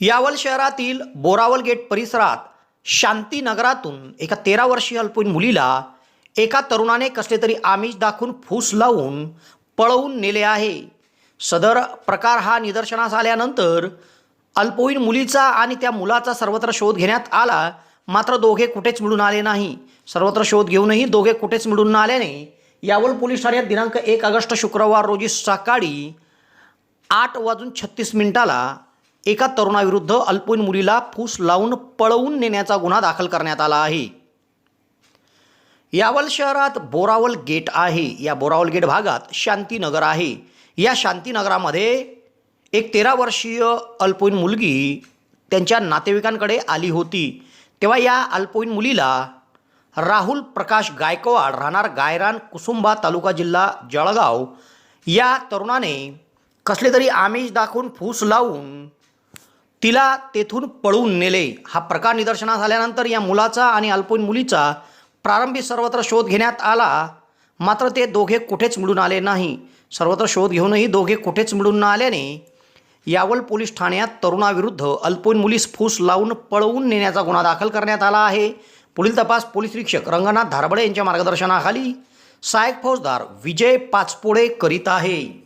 यावल शहरातील बोरावल गेट परिसरात शांतीनगरातून एका तेरा वर्षीय अल्पवयीन मुलीला एका तरुणाने कसले तरी आमिष दाखवून फूस लावून पळवून नेले आहे. सदर प्रकार हा निदर्शनास आल्यानंतर अल्पवयीन मुलीचा आणि त्या मुलाचा सर्वत्र शोध घेण्यात आला. मात्र दोघे कुठेच मिळून आले नाही. सर्वत्र शोध घेऊनही दोघे कुठेच मिळून न आल्याने यावल पोलीस ठाण्यात दिनांक एक ऑगस्ट शुक्रवार रोजी सकाळी आठ वाजून छत्तीस मिनिटाला एका तरुणाविरुद्ध अल्पवयीन मुलीला फूस लावून पळवून नेण्याचा गुन्हा दाखल करण्यात आला आहे. यावल शहरात बोरावल गेट आहे. या बोरावल गेट भागात शांतीनगर आहे. या शांतीनगरामध्ये एक तेरा वर्षीय अल्पवयीन मुलगी त्यांच्या नातेवाईकांकडे आली होती. तेव्हा या अल्पवयीन मुलीला राहुल प्रकाश गायकवाड राहणार गायरान कुसुंबा तालुका जिल्हा जळगाव या तरुणाने कसले तरी आमिष दाखवून फूस लावून तिला तेथून पळवून नेले. हा प्रकार निदर्शनास आल्यानंतर या मुलाचा आणि अल्पवयीन मुलीचा प्रारंभी सर्वत्र शोध घेण्यात आला. मात्र ते दोघे कुठेच मिळून आले नाही. सर्वत्र शोध घेऊनही दोघे कुठेच मिळून न आल्याने यावल पोलीस ठाण्यात तरुणाविरुद्ध अल्पवयीन मुलीस फूस लावून पळवून नेण्याचा गुन्हा दाखल करण्यात आला आहे. पुढील तपास पोलीस निरीक्षक रंगनाथ धारबडे यांच्या मार्गदर्शनाखाली. सहाय्यक फौजदार विजय पाचपोळे करीत आहे.